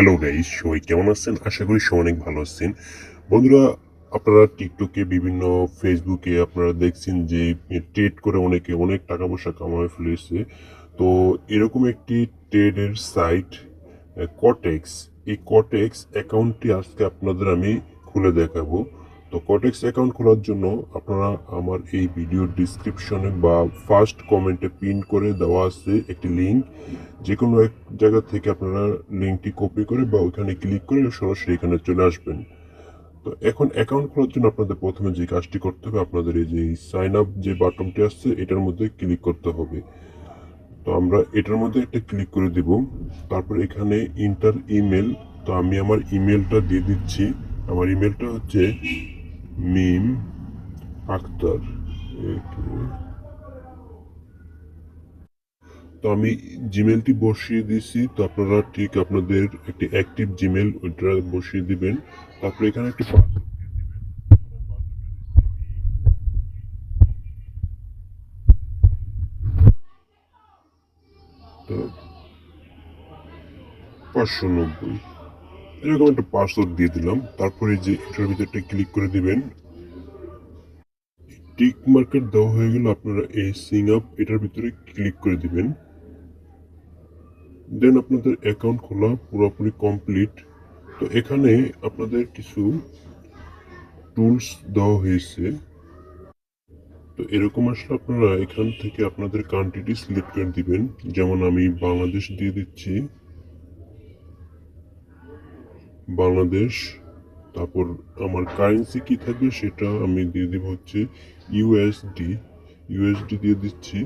Hello guys সবাই কেমন আছেন? আশা করি সবাই অনেক ভালো আছেন। বন্ধুরা, আপনারা টিকটকে বিভিন্ন ফেসবুকে আপনারা দেখছেন যে ট্রেড করে অনেকে অনেক টাকা পয়সা কামায় ফেলেছে। তো এরকম একটি ট্রেডের সাইট কটেক্স এই কটেক্স অ্যাকাউন্টটি আজকে আপনাদের আমি খুলে দেখাবো। তো কটেক্স অ্যাকাউন্ট খোলার জন্য আপনারা আমার এই ভিডিওর ডিসক্রিপশনে বা ফার্স্ট কমেন্টে পিন করে দেওয়া আছে একটি লিঙ্ক যে কোনো এক জায়গা থেকে আপনারা লিঙ্কটি কপি করে বা ওইখানে ক্লিক করে সরাসরি এখানে চলে আসবেন। তো এখন অ্যাকাউন্ট খোলার জন্য আপনাদের প্রথমে যে কাজটি করতে হবে, আপনাদের এই যে সাইন আপ যে বাটনটি আসছে, এটার মধ্যে ক্লিক করতে হবে। তো আমরা এটার মধ্যে একটা ক্লিক করে দিব। তারপর এখানে ইন্টার ইমেল তো আমি আমার ইমেলটা দিয়ে দিচ্ছি। আমার ইমেলটা হচ্ছে মিম, আক্তার তো আমি জিমেলটি বসিয়ে দিয়েছি, তো আপনারা ঠিক আপনাদের একটি অ্যাক্টিভ জিমেল ওইটা বসিয়ে দিবেন। তারপরে এখানে একটি পাঁচশো নব্বই। এরকম একটা পাসওয়ার্ড দিয়ে দিলাম। তারপরে যে এটার ভিতরটা ক্লিক করে দিবেন। টিক মার্কেট দেওয়া হয়ে গেলে আপনারা এই সিং আপ এটার ভিতরে ক্লিক করে দিবেন। দেন আপনাদের অ্যাকাউন্ট খোলা পুরোপুরি কমপ্লিট তো এখানে আপনাদের কিছু টুলস দেওয়া হয়েছে। তো এরকম আসলে আপনারা এখান থেকে আপনাদের কান্ট্রিটি সিলেক্ট করে দিবেন। যেমন আমি বাংলাদেশ দিয়ে দিচ্ছি। বাংলাদেশ, তারপর আমার কারেন্সি কি থাকবে সেটা আমি দিয়ে দিব হচ্ছে ইউএসডি ইউএসডি দিয়ে দিচ্ছি।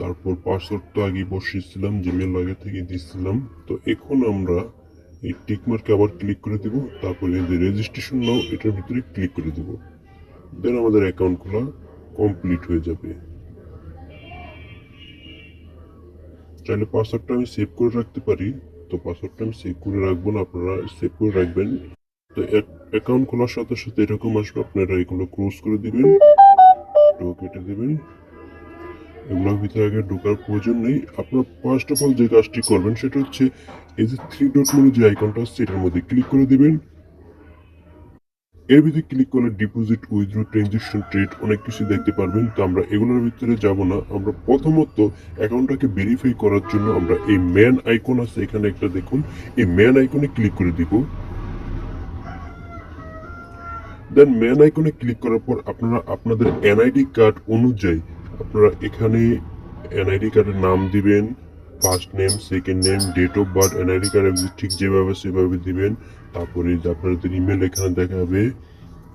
তারপর পাসওয়ার্ড তো আগে বসিয়েছিলাম জিমেল আগে থেকে দিয়েছিলাম। তো এখন আমরা এই টিক মার্কে আবার ক্লিক করে দিব, তারপর যে রেজিস্ট্রেশন নাও, এটার ভিতরে ক্লিক করে দিব। দেন আমাদের অ্যাকাউন্ট খোলা কমপ্লিট হয়ে যাবে। চাইলে পাসওয়ার্ডটা আমি সেভ করে রাখতে পারি। তো পাসওয়ার্ডটা আমি সেভ করে রাখব না, আপনারা সেভ করে রাখবেন। তো অ্যাকাউন্ট খোলার সাথে সাথে এরকম আসবে, আপনারা এগুলো ক্লোজ করে দিবেন টো কেটে দেবেন। এগুলোর ভিতরে আগে ঢোকার প্রয়োজন নেই। আপনার ফার্স্ট অফ অল যে কাজটি করবেন, সেটা হচ্ছে এই যে থ্রি ডট মেনু যে আইকনটা আছে এটার মধ্যে ক্লিক করে দিবেন। এর ভিতরে ক্লিক করলে ডিপোজিট উইথড্র ট্রানজেকশন ট্রেড অনেক কিছু দেখতে পারবেন। তো আমরা এগুলোর ভিতরে যাব না। আমরা প্রথমত অ্যাকাউন্টটাকে ভেরিফাই করার জন্য আমরা এই ম্যান আইকন আছে, এখানে একটা দেখুন। এই ম্যান আইকনে ক্লিক করে দিব। দেন ম্যান আইকনে ক্লিক করার পর আপনারা আপনাদের এনআইডি কার্ড অনুযায়ী আপনারা এখানে এনআইডি কার্ডের নাম দিবেন। First name second name date of birth NID card ঠিক যেভাবে সেভাবে দিবেন। তারপরে আপনাদের ইমেল এখানে দেখাবে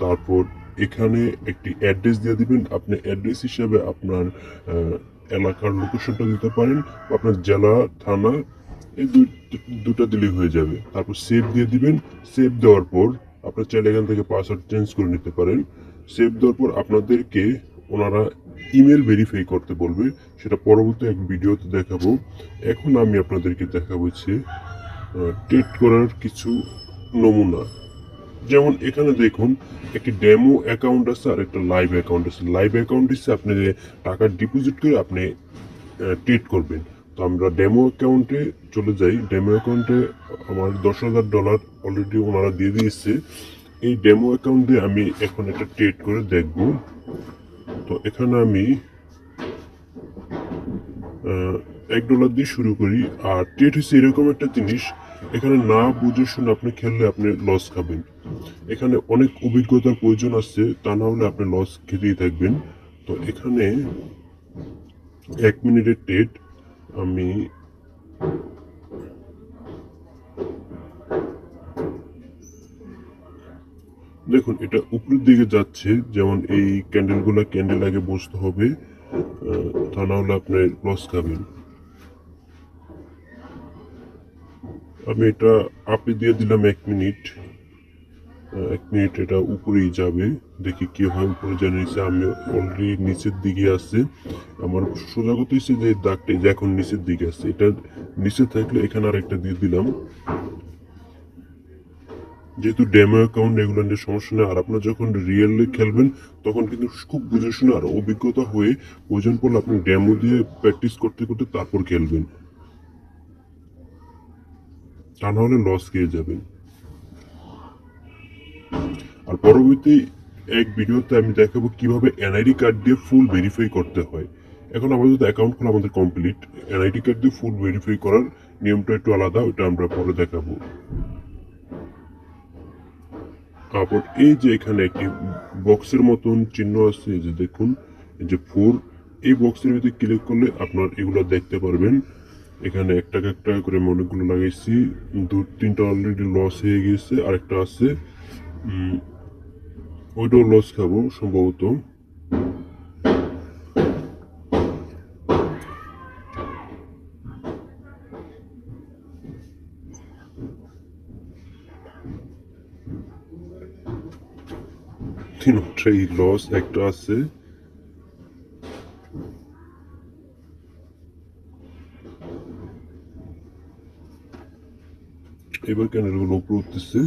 তারপর এখানে একটি অ্যাড্রেস দিয়ে দিবেন। আপনি অ্যাড্রেস হিসাবে আপনার এলাকার লোকেশনটা দিতে পারেন আপনার জেলা, থানা, এই দুটা দিলেই হয়ে যাবে। তারপর সেভ দিয়ে দিবেন। সেভ দেওয়ার পর আপনার চাইলে এখান থেকে পাসওয়ার্ড চেঞ্জ করে নিতে পারেন। সেভ দেওয়ার পর আপনাদেরকে ওনারা ইমেল ভেরিফাই করতে বলবে, সেটা পরবর্তী এক ভিডিওতে দেখাবো। এখন আমি আপনাদেরকে দেখাবো হচ্ছে টেট করার কিছু নমুনা। যেমন এখানে দেখুন, একটি ডেমো অ্যাকাউন্ট আছে আর একটা লাইভ অ্যাকাউন্ট আছে। লাইভ অ্যাকাউন্ট হচ্ছে আপনি যে টাকা ডিপোজিট করে আপনি ট্রেড করবেন। তো আমরা ডেমো অ্যাকাউন্টে চলে যাই। ডেমো অ্যাকাউন্টে আমার দশ হাজার ডলার অলরেডি ওনারা দিয়ে দিয়েছে। এই ডেমো অ্যাকাউন্টে আমি এখন একটা ট্রেড করে দেখব। তো এখানে আমি এক ডলার দিয়ে শুরু করি। আর ট্রেড হচ্ছে এরকম একটা জিনিস, এখানে না বুঝে শুনে আপনি খেললে আপনি লস খাবেন। এখানে অনেক অভিজ্ঞতার প্রয়োজন আছে, তা না হলে আপনি লস খেতেই থাকবেন। তো এখানে এক মিনিটের ট্রেড আমি দেখুন, এটা উপরের দিকে যাচ্ছে, যেমন এই ক্যান্ডেলগুলো ক্যান্ডেল আগে বসতে হবে তা না হলে আপনি লস খাবেন আমি এটা আপে দিয়ে দিলাম এক মিনিট এক মিনিট এটা উপরেই যাবে, দেখি কি হয়, উপরে জানিয়েছে আমি অলরেডি নিচের দিকে আছে। আমার সোজা কথা যে দাগটা এখন নিচের দিকে আছে, এটা নিচে থাকলে এখানে আর একটা দিয়ে দিলাম। যেহেতু ডেমো অ্যাকাউন্ট এগুলো নিয়ে সমস্যা নেই, আর আপনার যখন রিয়েলি খেলবেন, তখন কিন্তু খুব বুঝে শুনে আর অভিজ্ঞতা হয়ে প্রয়োজন পড়লে আপনি ডেমো দিয়ে প্র্যাকটিস করতে করতে তারপর খেলবেন। তা নাহলে লস খেয়ে যাবেন। আর পরবর্তী এক ভিডিওতে আমি দেখাবো কীভাবে এনআইডি কার্ড দিয়ে ফুল ভেরিফাই করতে হয়। এখন আমাদের তো অ্যাকাউন্ট খোলা আমাদের কমপ্লিট এনআইডি কার্ড দিয়ে ফুল ভেরিফাই করার নিয়মটা একটু আলাদা, ওটা আমরা পরে দেখাবো। তারপর এই যে এখানে একটি বক্সের মতন চিহ্ন আছে যে দেখুন যে ফোর এই বক্সের ভিতরে ক্লিক করলে আপনার এগুলো দেখতে পারবেন। এখানে একটা একটা করে আমি অনেকগুলো লাগাইছি দু তিনটা অলরেডি লস হয়ে গেছে আরেকটা আছে। ওইটাও লস খাব সম্ভবত। তিনটাই লস একটা আছে। এবার ক্যান্ডেলগুলো উপরে উঠতেছে।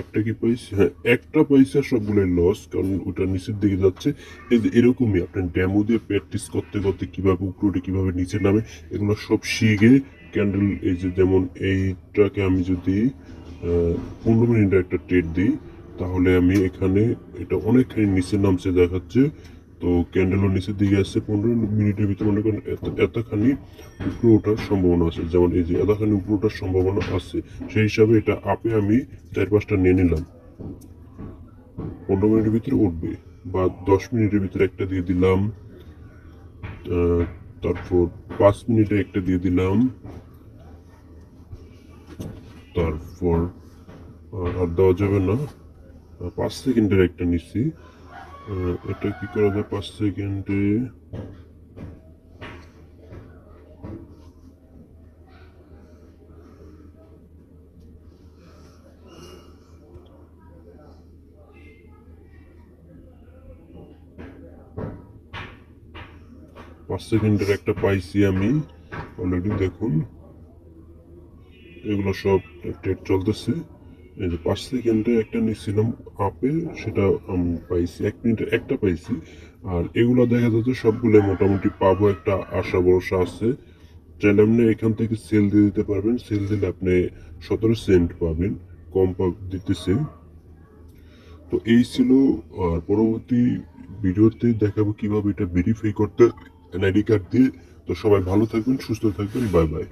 একটা কি পাইছি হ্যাঁ একটা পয়সা সবগুলো লস কারণ ওটা নিচের দিকে যাচ্ছে। এই যে এরকমই আপনার ড্যামো দিয়ে প্র্যাকটিস করতে করতে কীভাবে উপরে কীভাবে নিচে নামে, এগুলো সব শিখে ক্যান্ডেল এই যে যেমন এইটাকে আমি যদি পনেরো মিনিটের একটা ট্রেড দিই, তাহলে আমি এখানে এটা অনেকখানি নিচে নামছে দেখাচ্ছে। তো ক্যান্ডেলও নিচের দিকে আসছে, পনেরো মিনিটের ভিতরে মনে করেন এতখানি উপরে ওঠার সম্ভাবনা আছে। যেমন এই যে এতখানি উপরে ওঠার সম্ভাবনা আছে, সেই হিসাবে এটা আপে আমি চার পাঁচটা নিয়ে নিলাম। পনেরো মিনিটের ভিতরে উঠবে বা দশ মিনিটের ভিতরে একটা দিয়ে দিলাম। তারপর পাঁচ মিনিটে একটা দিয়ে দিলাম। তারপর আর দেওয়া যাবে না। পাঁচ সেকেন্ডের একটা নিচ্ছি। এটা কি করা যায়? পাঁচ সেকেন্ডে। পাঁচ সেকেন্ডের একটা পাইছি আমি। অলরেডি দেখুন। এগুলো সব ট্রেড চলতেছে। এই যে পাঁচ সেকেন্ডে একটা নিচ্ছিলাম আপে, সেটা আমি পাইছি, এক মিনিটে একটা পাইছি। আর এগুলো দেখা যাচ্ছে সবগুলো মোটামুটি পাবো একটা আশা ভরসা আছে। চাইলে আপনি এখান থেকে সেল দিয়ে দিতে পারবেন। সেল দিলে আপনি সতেরো সেন্ট পাবেন, কম দিতেছে। তো এই ছিল, আর পরবর্তী ভিডিওতে দেখাবো কীভাবে এটা ভেরিফাই করতে এনআইডি কার্ড দিয়ে। তো সবাই ভালো থাকবেন, সুস্থ থাকবেন বাই বাই